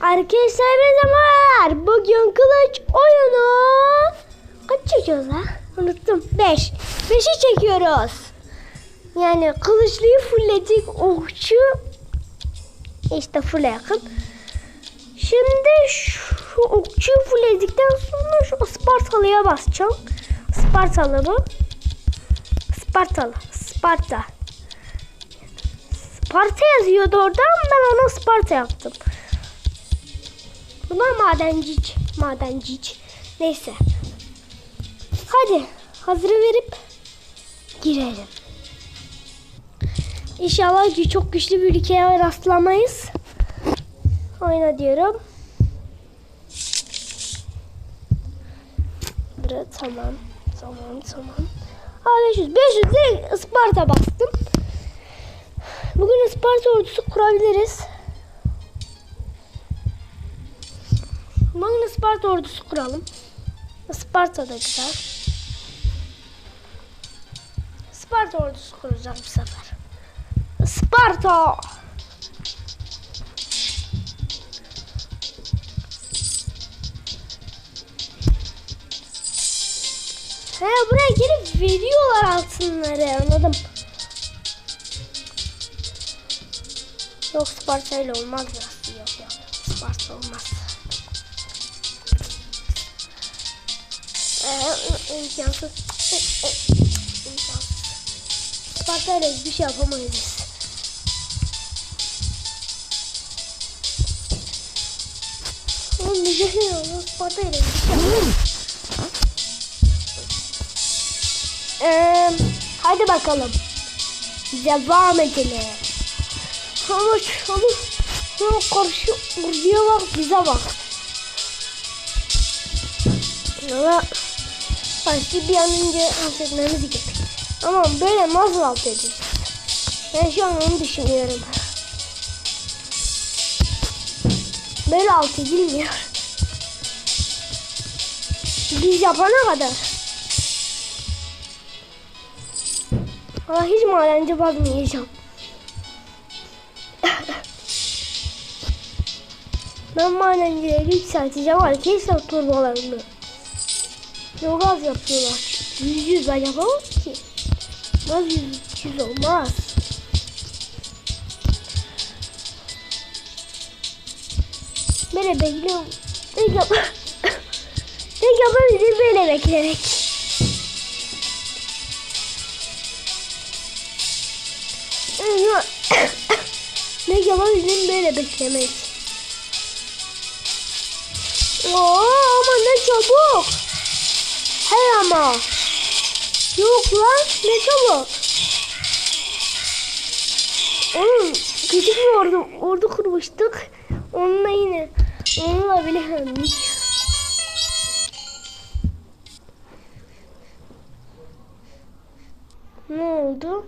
Arkadaşlar merhabalar. Bugün kılıç oyunu. Kaç çekiyoruz ha? Unuttum. 5. 5'i çekiyoruz. Yani kılıçlıyı fullledik. Okçu işte fulle yakın. Şimdi şu okçuyu fullledikten sonra şu Spartalı'ya basacağım. Spartalı bu. Spartalı. Sparta. Sparta yazıyordu orada ama ben onu Sparta yaptım. Bunlar madenciç. Madenciç. Neyse. Hadi hazırı verip girelim. İnşallah ki çok güçlü bir ülkeye rastlamayız. Oyna diyorum. Evet, tamam. Tamam tamam. Aa, 500. 500 direkt Isparta bastım. Bugün Isparta ordusu kurabiliriz. Bugün Isparta ordusu kuralım. Isparta da güzel. Isparta ordusu kuracağız bu sefer. Isparta! He buraya gelip veriyorlar altınları anladım. Yok Sparta ile olmaz ya. Yok yok. Sparta olmaz. Ee, imkansız. İmkansız. Sparta ile bir şey yapamayız. Oğlum şey yok. Sparta ile bir şey yapamayız. Ee, hadi bakalım. Devam edelim. Ama çalı. Ama karşı buraya bak bize bak. Ama başka bir an önce alt etmemiz gerek. Ama böyle nasıl alt edeceğiz? Ben şu an onu düşünüyorum. Böyle alt edilmiyor. Biz yapana kadar. Ama hiç madenci bakmayacağım. Ben madencileri yükselteceğim arkadaşlar turbalarını. Çok az yapıyorlar. Yüz yüz ben yapamam ki. Nasıl yüz yüz olmaz. Böyle bekliyorum. Ne yap ne yapabilirim böyle beklemek. ne yapabilirim böyle beklemek. Oo, ama ne çabuk. Hey ama. Yok lan ne çabuk. Oğlum küçük bir ordu, ordu kurmuştuk. Onunla yine onunla bile hendik. Ne oldu?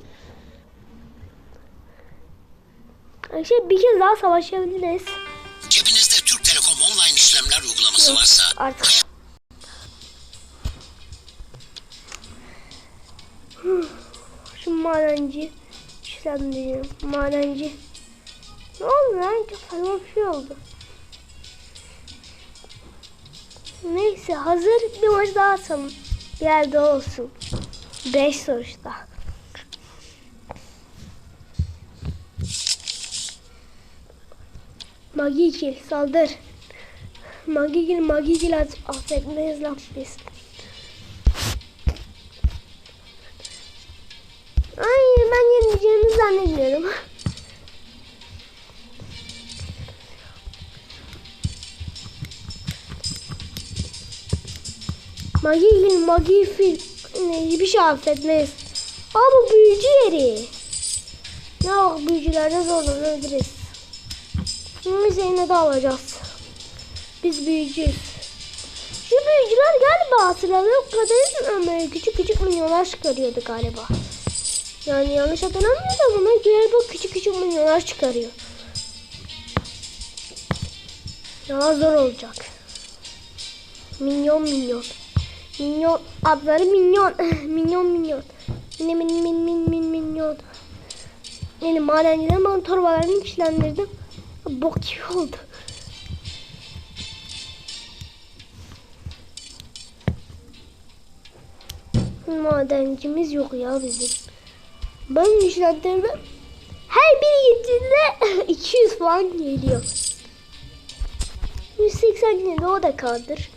Şey bir kez daha savaşabiliriz. Varsa Artık. Şu madenci işlemleyeyim. Madenci. Ne oldu lan? Çok bir şey oldu. Neyse hazır bir maç daha atalım. Bir yerde olsun. 5 sonuçta. Magikil saldır. Magikil Magikil aff- affetmeyiz lan biz. Ay ben yenileceğimi zannediyorum. Magikil Magikil ne bir şey affetmeyiz. Aa bu büyücü yeri. Yok büyücülerde zorlanabiliriz. Biz yine de alacağız. Biz büyücüyüz. Şu büyücüler galiba hatırladığım kadarıyla böyle küçük küçük minyonlar çıkarıyordu galiba. Yani yanlış hatırlamıyorsam ama galiba küçük küçük minyonlar çıkarıyor. Daha zor olacak. Minyon minyon. Minyon adları minyon. minyon minyon. Min min min min min minyon. Yani madencilerin bana torbalarını güçlendirdim. Bok gibi oldu. Madencimiz yok ya bizim. Ben güçlendirme her biri gittiğinde 200 falan geliyor. 187 o da kaldır.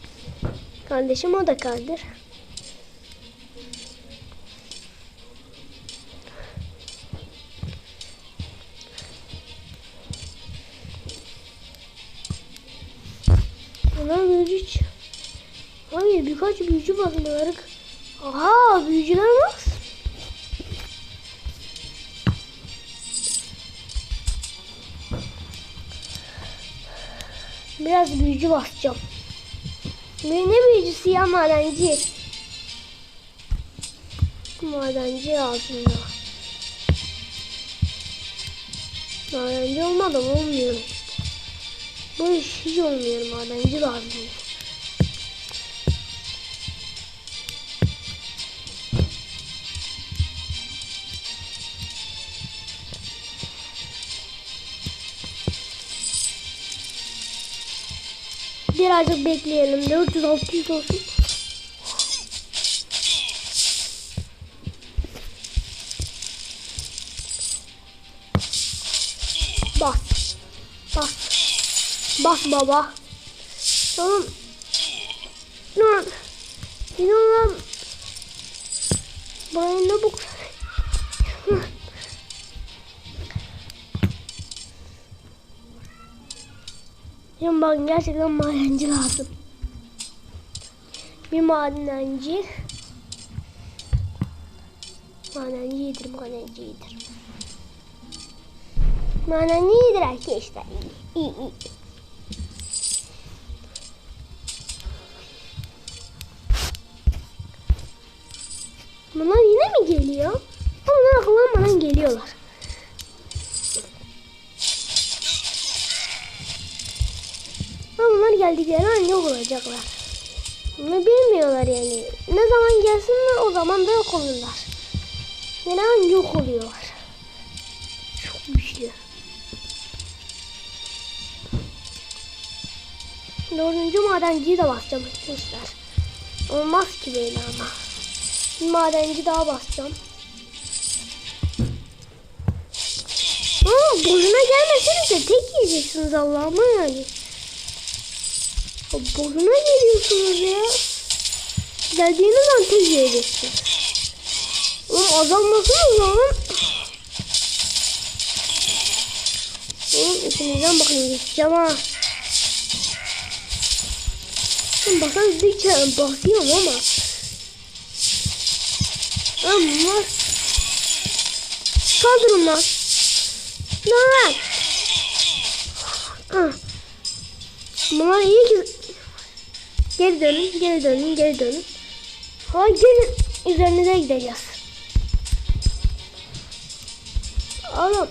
Kardeşim o da kaldır. Ana büyücü. Hayır birkaç büyücü bakımları. Aha büyücüler var. Biraz büyücü basacağım. Ne, ne büyücüsü ya madenci? Madenci aslında. Madenci olmadan olmuyor işte. Bu iş hiç olmuyor madenci lazım. Birazcık bekleyelim. 400-600 olsun. Bas. Bas. Bas baba. Tamam. Lan. Burayı ne bu? Şimdi bakın gerçekten madenci lazım. Bir madenci. Madenci iyidir, madenci iyidir. Madenci iyidir arkadaşlar. İyi, iyi, iyi. Bunlar yine mi geliyor? Bunlar akıllanmadan geliyorlar. Olacaklar. Bunu bilmiyorlar yani. Ne zaman gelsinler o zaman da yok olurlar. An yok oluyorlar. Çok güçlü. Dördüncü madenciyi de basacağım arkadaşlar. Olmaz ki böyle ama. Bir madenci daha basacağım. Aa, boşuna gelmeseniz de tek yiyeceksiniz Allah'ıma yani. Boşuna geliyorsunuz ya. Geldiğiniz an tek yiyeceksiniz. Oğlum azalmasın o zaman. Oğlum içinizden bakın geçeceğim ha. Ben basan dedikçe basıyorum ama. Ama kaldırın lan. Lan. Ah. Bunlar iyi ki geri dönün, geri dönün, geri dönün. Ha gelin üzerinize gideceğiz. Oğlum.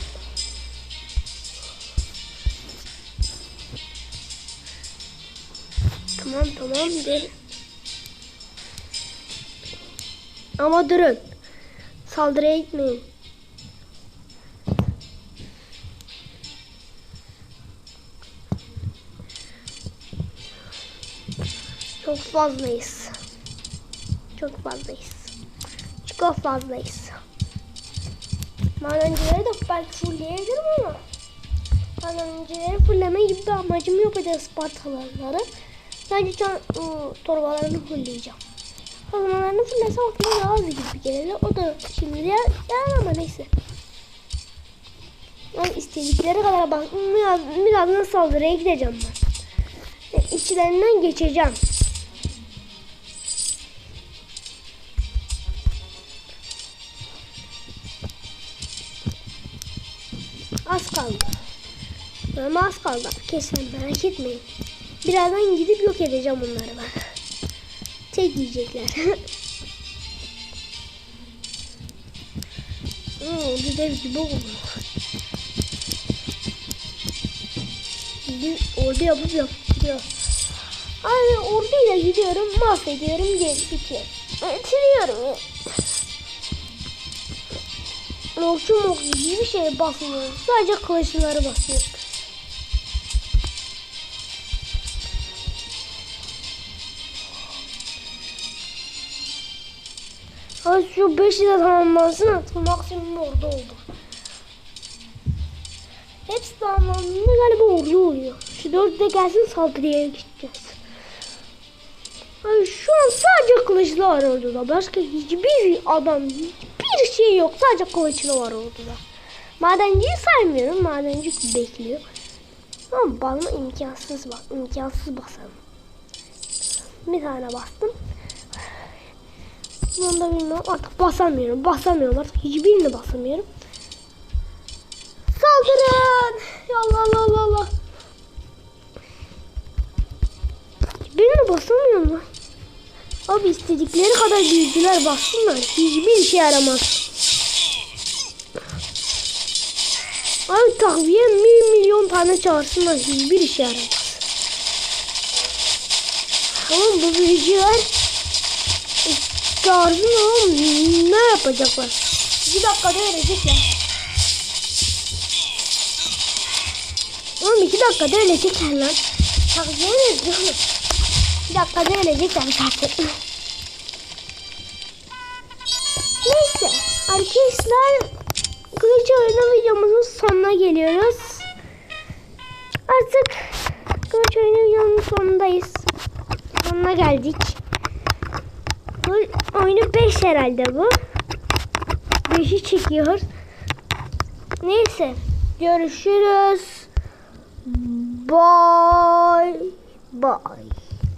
Tamam tamam gel. Ama durun. Saldırıya gitmeyin. Fazlayız. Çok fazlayız. Çok fazlayız. Madencileri de belki fullleyebilirim ama madencileri fulleme gibi bir amacım yok bir de Spartalıları. Sadece can, ıı, torbalarını fullleyeceğim. Kazmalarını fullesem aklıma daha az gibi gelir. O da şimdi ya, yani ama neyse. Yani istedikleri kadar bak biraz, birazdan saldırıya gideceğim ben. İçlerinden geçeceğim. Ama az kaldı. Kesin merak etmeyin. Birazdan gidip yok edeceğim onları ben. Tek yiyecekler. Hmm, bir dev gibi oldu. Ordu yapıp gidiyor. Abi orduyla gidiyorum, mahvediyorum, geri bitiyor. Bitiriyorum ya. Okçu mokçu gibi bir şey basmıyor. Sadece kılıçları basıyor. Şu 5 ile tamamlansın maksimum orada oldu. Hepsi tamamlandığında galiba orada oluyor. Şu 4 de gelsin saldırıya gideceğiz. Ay şu an sadece kılıçlı var orada. Başka hiçbir adam, hiçbir şey yok. Sadece kılıçlı var orada. Madenciyi saymıyorum. Madenci bekliyor. Ama bana imkansız bak. imkansız basalım. Bir tane bastım. Bunu da bilmiyorum. Artık basamıyorum. Basamıyorum artık. Hiçbirini basamıyorum. Saldırın. Allah Allah Allah Allah. Hiçbirini basamıyorum lan. Abi istedikleri kadar büyücüler bassınlar. Hiçbir işe yaramaz. Abi takviye bir milyon tane çağırsınlar. Hiçbir işe yaramaz. Ama bu büyücüler çağırsın oğlum ne yapacaklar? Bir dakikada ölecekler. Oğlum iki dakikada ölecekler lan. Takviye ne diyor? Bir dakikada ölecekler zaten. Neyse arkadaşlar Kılıç oyunu videomuzun sonuna geliyoruz. Artık Kılıç oyunu videonun sonundayız. Sonuna geldik. Bu oyunu 5 herhalde bu. 5'i çekiyor. Neyse. Görüşürüz. Bye. Bye.